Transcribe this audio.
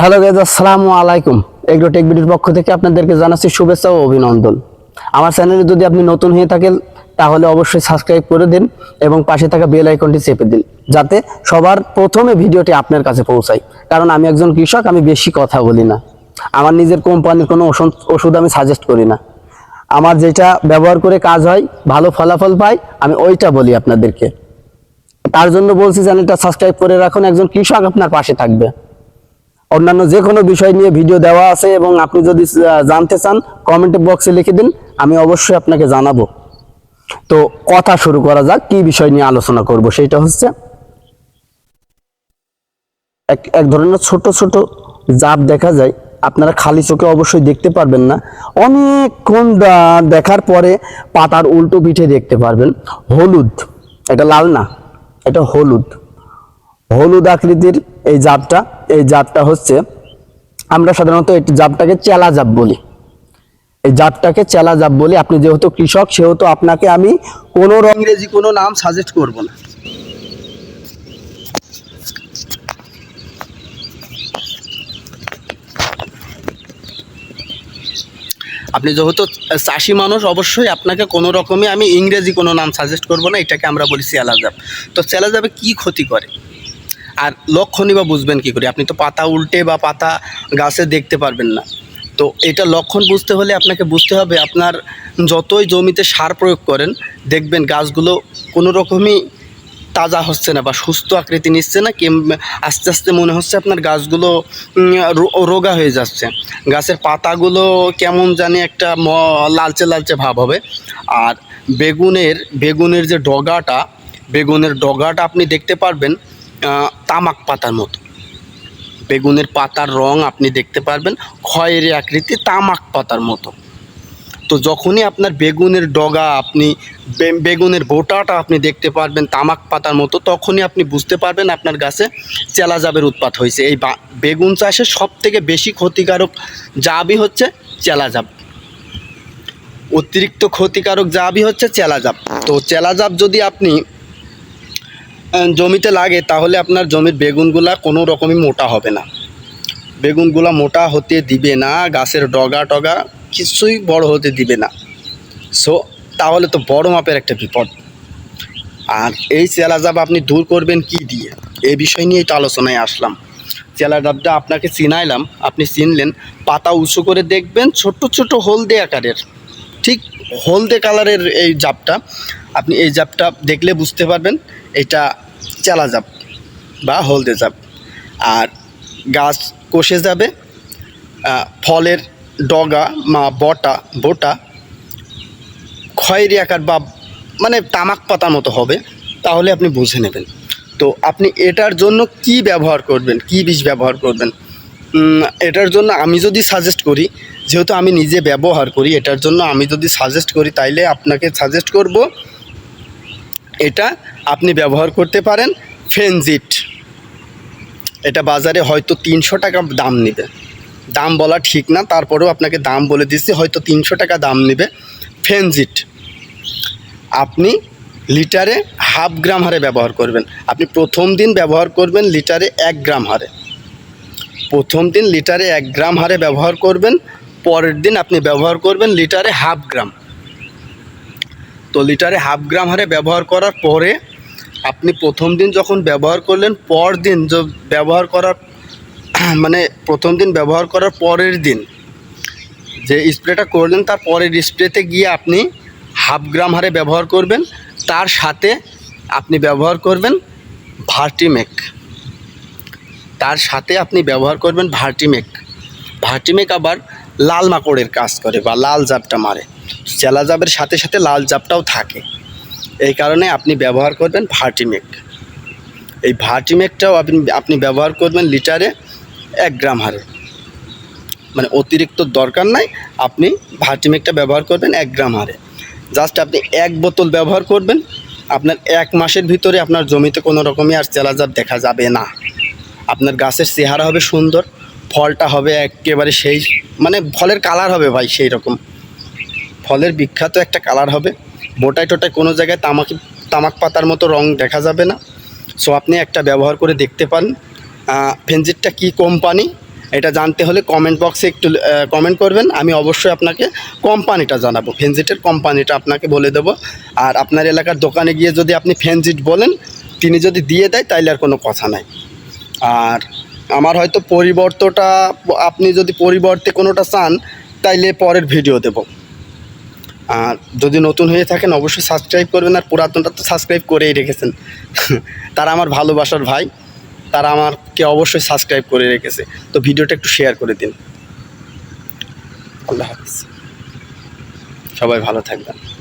Hello guys আসসালামু আলাইকুম। Agro take ভিডিওর পক্ষ থেকে আপনাদেরকে জানাচ্ছি শুভেচ্ছা ও অভিনন্দন। আমার চ্যানেলে যদি আপনি নতুন হয়ে থাকেন, তাহলে অবশ্যই সাবস্ক্রাইব করে দিন এবং পাশে থাকা বেল আইকনটি চেপে দিন, যাতে সবার প্রথমে ভিডিওটি আপনার কাছে পৌঁছায়। কারণ আমি একজন কৃষক, আমি বেশি কথা বলি না। আমার নিজের কোম্পানির কোনো ওষুধ ওষুধ আমি সাজেস্ট করি না। আমার যেটা ব্যবহার করে কাজ হয়, ভালো ফলাফল পাই আমি ওইটা বলি আপনাদেরকে। তার জন্য বলছি চ্যানেলটা সাবস্ক্রাইব করে রাখুন। একজন কৃষক আপনার পাশে থাকবে। অন্যান্য যে কোনো বিষয় নিয়ে ভিডিও দেওয়া আছে এবং আপনি যদি জানতে চান কমেন্ট বক্সে লিখে দিন, আমি অবশ্যই আপনাকে জানাব। তো কথা শুরু করা যাক, কি বিষয় নিয়ে আলোচনা করব, সেটা হচ্ছে এক এক ধরনের ছোট ছোট জাপ দেখা যায়, আপনারা খালি চোখে অবশ্যই দেখতে পারবেন না। অনেকক্ষণ দেখার পরে পাতার উল্টো পিঠে দেখতে পারবেন। হলুদ, এটা লাল না, এটা হলুদ। হলুদ আকৃতির এই জাপটা এই জাপটা হচ্ছে, আমরা সাধারণত এই জাপটাকে চেলা জাপ বলি। এই জাপটাকে চেলা জাপ বলি। আপনি যেহেতু কৃষক, সেহেতু আপনাকে আমি কোনো ইংরেজি কোনো নাম সাজেস্ট করব না। আপনি যেহেতু চাষি মানুষ, অবশ্যই আপনাকে কোনো রকমই আমি ইংরেজি কোনো নাম সাজেস্ট করব না। এটাকে আমরা বলি চেলাজাপ তো চেলাজাপে কি ক্ষতি করে? আর লক্ষণই বা বুঝবেন কী করে? আপনি তো পাতা উল্টে বা পাতা গাছে দেখতে পারবেন না। তো এটা লক্ষণ বুঝতে হলে আপনাকে বুঝতে হবে আপনার যতই জমিতে সার প্রয়োগ করেন, দেখবেন গাছগুলো কোনো রকমই তাজা হচ্ছে না বা সুস্থ আকৃতি নিচ্ছে না, কিম আস্তে আস্তে মনে হচ্ছে আপনার গাছগুলো রোগা হয়ে যাচ্ছে। গাছের পাতাগুলো কেমন জানি একটা ম- লালচে লালচে ভাব হবে। আর বেগুনের বেগুনের যে ডগাটা, বেগুনের ডগাটা আপনি দেখতে পারবেন তামাক পাতার মতো। বেগুনের পাতার রং আপনি দেখতে পারবেন খয়েরি আকৃতি তামাক পাতার মতো। তো যখনই আপনার বেগুনের ডগা আপনি বেগুনের বোটাটা আপনি দেখতে পারবেন তামাক পাতার মতো, তখনই আপনি বুঝতে পারবেন আপনার গাছে চেলা চেলাজাবের উৎপাত হয়েছে। এই বেগুন চাষে সব থেকে বেশি ক্ষতিকারক জাবই হচ্ছে চেলাজাব অতিরিক্ত ক্ষতিকারক জাবই হচ্ছে চেলাজাব তো চেলাজাব যদি আপনি জমিতে লাগে, তাহলে আপনার জমির বেগুনগুলা কোনো রকমই মোটা হবে না। বেগুনগুলা মোটা হতে দিবে না, গাছের ডগা টগা কিছুই বড় হতে দিবে না। সো তাহলে তো বড় মাপের একটা বিপদ। আর এই চেলাজাব আপনি দূর করবেন কি দিয়ে? এই বিষয় নিয়েই তো আলোচনায় আসলাম। চেলাজাবটা আপনাকে চিনাইলাম, আপনি চিনলেন, পাতা উঁচু করে দেখবেন, ছোট্ট ছোট হলদে আকারের। ঠিক হলদে কালারের এই জাপটা, আপনি এই জাপটা দেখলে বুঝতে পারবেন, এটা চেলা জাপ বা হলদে জাপ। আর গাছ কষে যাবে ফলের ডগা বা বটা, বোটা খয়েরি আকার বা মানে তামাক পাতার মতো হবে, তাহলে আপনি বুঝে নেবেন। তো আপনি এটার জন্য কি ব্যবহার করবেন, কি বীজ ব্যবহার করবেন এটার জন্য আমি যদি সাজেস্ট করি, যেহেতু আমি নিজে ব্যবহার করি, এটার জন্য আমি যদি সাজেস্ট করি, তাইলে আপনাকে সাজেস্ট করব, এটা আপনি ব্যবহার করতে পারেন ফেনজিট এটা বাজারে হয়তো তিনশো টাকা দাম নেবে। দাম বলা ঠিক না, তারপরেও আপনাকে দাম বলে দিচ্ছি, হয়তো তিনশো টাকা দাম নেবে ফেনজিট আপনি লিটারে হাফ গ্রাম হারে ব্যবহার করবেন। আপনি প্রথম দিন ব্যবহার করবেন লিটারে এক গ্রাম হারে। প্রথম দিন লিটারে এক গ্রাম হারে ব্যবহার করবেন, পরের দিন আপনি ব্যবহার করবেন লিটারে হাফ গ্রাম। তো লিটারে হাফ গ্রাম হারে ব্যবহার করার পরে আপনি প্রথম দিন যখন ব্যবহার করলেন, পর দিন ব্যবহার করার মানে প্রথম দিন ব্যবহার করার পরের দিন যে স্প্রেটা করলেন, তার পরের স্প্রেতে গিয়ে আপনি হাফ গ্রাম হারে ব্যবহার করবেন। তার সাথে আপনি ব্যবহার করবেন ভার্টিমেক। তার সাথে আপনি ব্যবহার করবেন ভার্টিমেক। ভার্টিমেক আবার লাল মাকড়ের কাজ করে বা লাল জাপটা মারে। চেলা জাবের সাথে সাথে লাল জাপটাও থাকে। এই কারণে আপনি ব্যবহার করবেন ভার্টিমেক। এই ভার্টিমেকটাও আপনি আপনি ব্যবহার করবেন লিটারে এক গ্রাম হারে। মানে অতিরিক্ত দরকার নাই, আপনি ভার্টিমেকটা ব্যবহার করবেন এক গ্রাম হারে। জাস্ট আপনি এক বোতল ব্যবহার করবেন, আপনার এক মাসের ভিতরে আপনার জমিতে কোনো রকমই আর চেলা চেলাজাব দেখা যাবে না। আপনার গাছের চেহারা হবে সুন্দর, ফলটা হবে একেবারে সেই মানে ফলের কালার হবে ভাই সেই রকম ফলের বিখ্যাত একটা কালার হবে। মোটায় টোটায় কোনো জায়গায় তামাক তামাক পাতার মতো রং দেখা যাবে না। সো আপনি একটা ব্যবহার করে দেখতে পান। ফেনজিটটা কি কোম্পানি এটা জানতে হলে কমেন্ট বক্সে একটু কমেন্ট করবেন। আমি অবশ্যই আপনাকে কোম্পানিটা জানাব। ফেনজিটের কোম্পানিটা আপনাকে বলে দেবো। আর আপনার এলাকার দোকানে গিয়ে যদি আপনি ফেনজিট বলেন, তিনি যদি দিয়ে দেয়, তাইলে আর কোনো কথা নাই। আর আমার হয়তো পরিবর্তনটা, আপনি যদি পরিবর্তে কোনোটা চান, তাইলে পরের ভিডিও দেব। আর যদি নতুন হয়ে থাকেন, অবশ্যই সাবস্ক্রাইব করবেন, আর পুরাতনটা তো সাবস্ক্রাইব করেই রেখেছেন। তারা আমার ভালোবাসার ভাই, তারা আমাকে অবশ্যই সাবস্ক্রাইব করে রেখেছে। তো ভিডিওটা একটু শেয়ার করে দিন। আল্লাহ হাফিজ। সবাই ভালো থাকবেন।